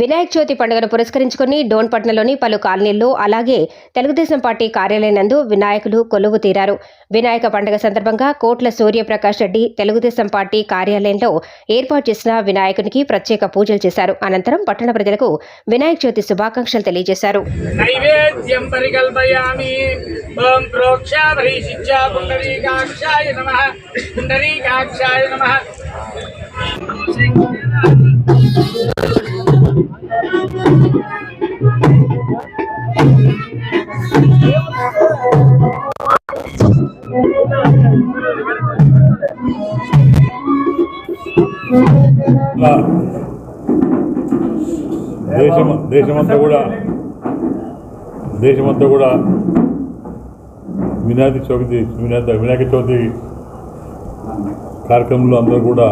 వినాయక చవితి పండుగను పురస్కరించుకుని డోన్పట్నలోని పలు కాలనీల్లో అలాగే తెలుగుదేశం పార్టీ కార్యాలయనందు వినాయకులు కొలువు తీరారు. వినాయక పండుగ సందర్భంగా కోట్ల సూర్యప్రకాష్ రెడ్డి తెలుగుదేశం పార్టీ కార్యాలయంలో ఏర్పాటు చేసిన వినాయకునికి ప్రత్యేక పూజలు చేశారు. అనంతరం పట్టణ ప్రజలకు వినాయక చవితి శుభాకాంక్షలు తెలియజేశారు. పుండరీకాక్షాయ దేశం దేశమంతా కూడా దేశమంతా కూడా వినాయక చవితి వినాయక వినాయక చవితి కార్యక్రమంలో అందరూ కూడా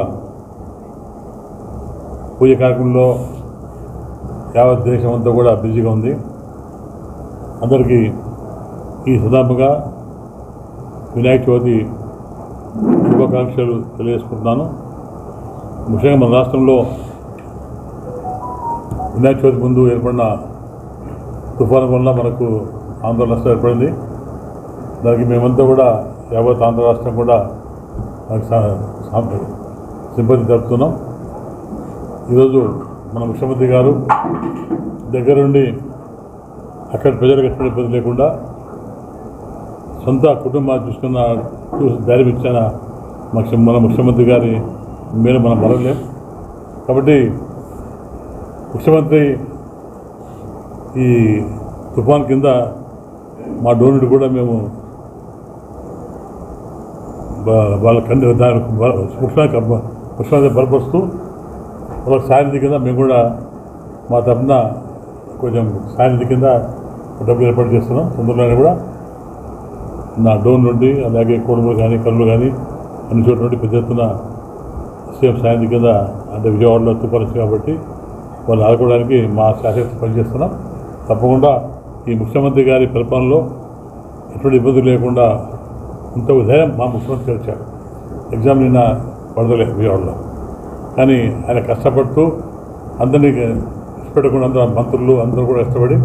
పూజ కార్యక్రమంలో యావత్ దేశం అంతా కూడా బిజీగా ఉంది. అందరికీ ఈ సందర్భంగా వినాయక చవితి శుభాకాంక్షలు తెలియజేసుకుంటున్నాను. ముఖ్యంగా మన రాష్ట్రంలో వినాయక చవితి ముందు ఏర్పడిన తుఫాను వల్ల మనకు ఆంధ్ర నష్టం ఏర్పడింది. దానికి మేమంతా కూడా యావత్ ఆంధ్ర రాష్ట్రం కూడా దానికి సింపతి జరుపుతున్నాం. ఈరోజు మన ముఖ్యమంత్రి గారు దగ్గరుండి అక్కడ ప్రజలకు ఎటువంటి ఇబ్బంది లేకుండా సొంత కుటుంబాన్ని చూసుకున్న చూసి ధైర్యం ఇచ్చిన మన ముఖ్యమంత్రి గారి మేలు మనం మరలేం కాబట్టి ముఖ్యమంత్రి ఈ తుఫాన్ కింద మా డోనుడు కూడా మేము వాళ్ళ కండి దాని బ- ముఖ్యమంత్రి ముఖ్యమంత్రి బలపరుస్తూ వాళ్ళ సాయంత్రం కింద మేము కూడా మా తరఫున కొంచెం సాయంత్రం కింద డబ్బులు ఏర్పాటు చేస్తున్నాం. తొందరలోనే కూడా నా డోన్ నుండి అలాగే కోడుమూరు కానీ కళ్ళు కానీ అన్ని చోట్ల నుండి పెద్ద ఎత్తున సీఎం సాయంత్రం కింద అంటే విజయవాడలో తుపరచు కాబట్టి వాళ్ళు ఆదుకోవడానికి మా శాఖ పనిచేస్తున్నాం. తప్పకుండా ఈ ముఖ్యమంత్రి గారి పరిపాలనలో ఎటువంటి ఇబ్బందులు లేకుండా ఇంత ధైర్యం మా ముఖ్యమంత్రి వచ్చారు ఎగ్జామ్ నిన్న పడదలే విజయవాడలో. కానీ ఆయన కష్టపడుతూ అందరినీ పెట్టకుండా అందరూ మంత్రులు అందరూ కూడా ఇష్టపడి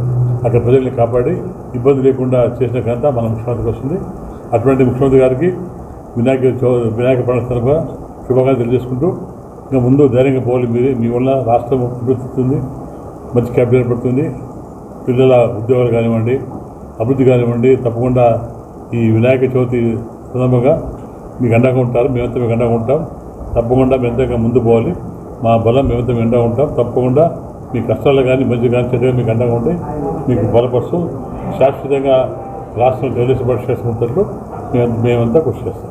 అక్కడ ప్రజల్ని కాపాడి ఇబ్బంది లేకుండా చేసిన ఘనత మన ముఖ్యమంత్రికి వస్తుంది. అటువంటి ముఖ్యమంత్రి గారికి వినాయక వినాయక పండుగ సందర్భంగా శుభాకాంక్షలు తెలియజేసుకుంటూ ఇంకా ముందు ధైర్యంగా పోవాలి మీరు మీ వల్ల రాష్ట్రం అభివృద్ధి మంచి క్యాబినెట్ పడుతుంది పిల్లల ఉద్యోగాలు కానివ్వండి అభివృద్ధి కానివ్వండి తప్పకుండా ఈ వినాయక చవితి సందర్భంగా మీకు అండగా ఉంటారు. మేమంతా మీకు అండగా ఉంటాం. తప్పకుండా మేమంతా ముందు పోవాలి. మా బలం మేమంతా మేము అండగా ఉంటాం. తప్పకుండా మీ కష్టాలు కానీ మంచి కానీ చెడ్డగా మీకు అండగా ఉండి మీకు బలపరుస్తూ శాశ్వతంగా రాష్ట్రం డెవలప్ పరిష్కరించినట్లు మేము మేమంతా కృషి చేస్తాం.